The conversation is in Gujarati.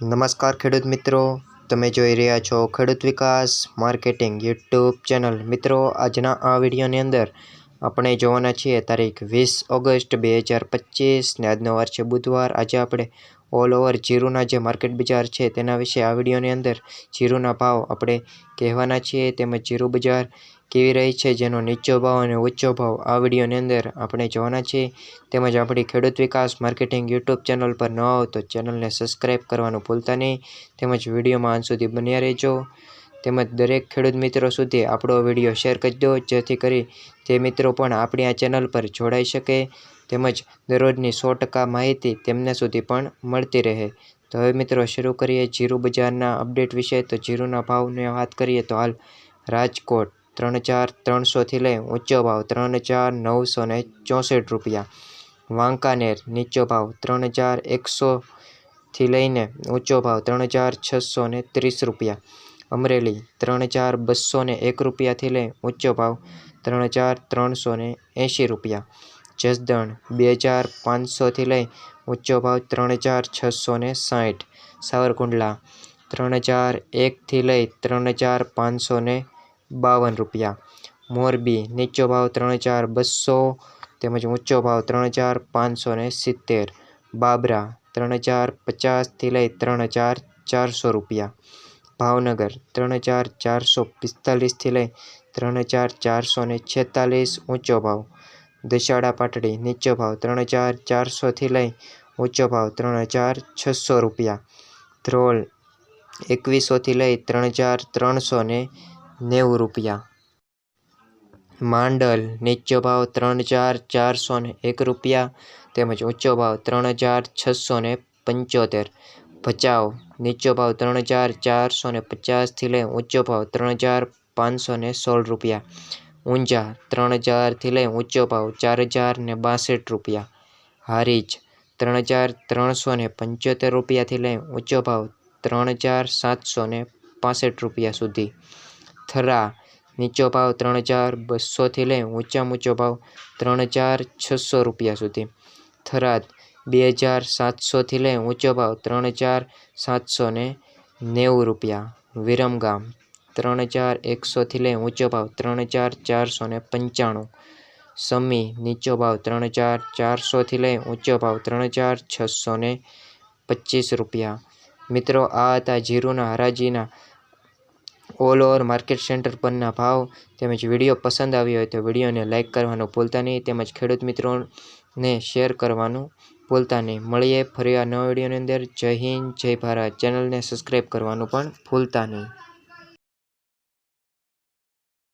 નમસ્કાર ખેડૂત મિત્રો, તમે જોઈ રહ્યા છો ખેડૂત વિકાસ માર્કેટિંગ યુટ્યુબ ચેનલ. મિત્રો, આજના આ વિડીયોની અંદર આપણે જોવાના છીએ તારીખ વીસ ઓગસ્ટ બે હજાર પચીસને આજનો વાર છે બુધવાર. આજે આપણે ઓલ ઓવર જીરુના જે માર્કેટ બજાર છે તેના વિશે આ વિડીયોની અંદર જીરુના ભાવ આપણે કહેવાના છીએ, તેમજ જીરુ બજાર કેવી રહી છે, જેનો નીચો ભાવ અને ઊંચો ભાવ આ વિડીયોની અંદર આપણે જોવાના છીએ. તેમજ આપણી ખેડૂત વિકાસ માર્કેટિંગ યુટ્યુબ ચેનલ પર ન આવો તો ચેનલને સબસ્ક્રાઈબ કરવાનું ભૂલતા નહીં. તેમજ વિડીયોમાં અંત સુધી બન્યા રહેજો. તેમજ દરેક ખેડૂત મિત્રો સુધી આપણો વીડિયો શેર કરી દો, જેથી કરી તે મિત્રો પણ આપણી આ ચેનલ પર જોડાઈ શકે. તેમજ દરરોજની સો ટકા માહિતી તેમને સુધી પણ મળતી રહે. તો હવે મિત્રો શરૂ કરીએ જીરુ બજારના અપડેટ વિશે. તો જીરુના ભાવની વાત કરીએ તો હાલ રાજકોટ ત્રણ ચાર ત્રણસોથી લઈ ઊંચો ભાવ ત્રણ ચાર નવસો ને ચોસઠ રૂપિયા. વાંકાનેર નીચો ભાવ ત્રણ ચાર એકસોથી લઈને ઊંચો ભાવ ત્રણ ચાર છસો ને ત્રીસ રૂપિયા. અમરેલી ત્રણ ચાર બસો ને એક રૂપિયાથી લઈ ઊંચો ભાવ ત્રણ ચાર ત્રણસો ને એંશી રૂપિયા. જસદણ બે હજાર પાંચસોથી લઈ ઊંચો ભાવ ત્રણ ચાર છસો ને સાઠ. સાવરકુંડલા ત્રણ ચાર એકથી લઈ ત્રણ ચાર પાંચસો ને બાવન રૂપિયા. મોરબી, નીચો ભાવ ત્રણ હજાર બસો, તેમજ ઊંચો ભાવ ત્રણ હજાર પાંચસો ને સિત્તેર. બાબરા, ત્રણ હજાર પચાસથી લઈ ત્રણ હજાર ચારસો રૂપિયા. ભાવનગર, ત્રણ હજાર ચારસો પિસ્તાલીસથી લઈ ત્રણ હજાર ચારસો ને છેતાલીસ, ઊંચો ભાવ. દશાડા પાટડી, નીચો ભાવ ત્રણ હજાર ચારસોથી લઈ ઊંચો ભાવ ત્રણ હજાર છસો રૂપિયા. ધ્રોલ એકવીસોથી લઈ ત્રણ હજાર ત્રણસો ને નેવું રૂપિયા. માંડલ, નીચો ભાવ ત્રણ હજાર ચારસો ને એક રૂપિયા, તેમજ ઊંચો ભાવ ત્રણ હજાર છસો ને પંચોતેર. ભચાઉ, નીચો ભાવ ત્રણ હજાર ચારસો ને પચાસથી લઈ ઊંચો ભાવ ત્રણ હજાર પાંચસો ને સોળ રૂપિયા. ઊંઝા, ત્રણ હજારથી લઈ ઊંચો ભાવ ચાર હજાર ને બાસઠ રૂપિયા. હારીજ, ત્રણ હજાર ત્રણસો ને પંચોતેર રૂપિયાથી લઈ ઊંચો ભાવ ત્રણ હજાર સાતસો ને રૂપિયા સુધી. થરા નીચો ભાવ ત્રણ હજાર બસોથી લઈ ઊંચામાં ઊંચો ભાવ ત્રણ હજાર છસો રૂપિયા સુધી. થરાદ, બે હજાર સાતસોથી લઈ ઊંચો ભાવ ત્રણ હજાર સાતસો ને નેવું રૂપિયા. વિરમગામ, ત્રણ હજાર એકસોથી લઈ ઊંચો ભાવ ત્રણ હજાર ચારસો ને પંચાણું. સમી, નીચો ભાવ ત્રણ હજાર ચારસોથી લઈ ઊંચો ભાવ ત્રણ હજાર છસો ને પચીસ રૂપિયા. મિત્રો, આ હતા જીરુના હરાજીના ઓલ ઓવર માર્કેટ સેન્ટર પરના ભાવ તેમજ વીડિયો પસંદ આવ્યો હોય તો વિડીયોને લાઇક કરવાનું ભૂલતા નહીં તેમજ ખેડૂત મિત્રોને શેર કરવાનું ભૂલતા નહીં. મળીએ ફરી આ નવા વિડીયોની અંદર. જય હિન્દ, જય ભારત. ચેનલને સબસ્ક્રાઈબ કરવાનું પણ ભૂલતા નહીં.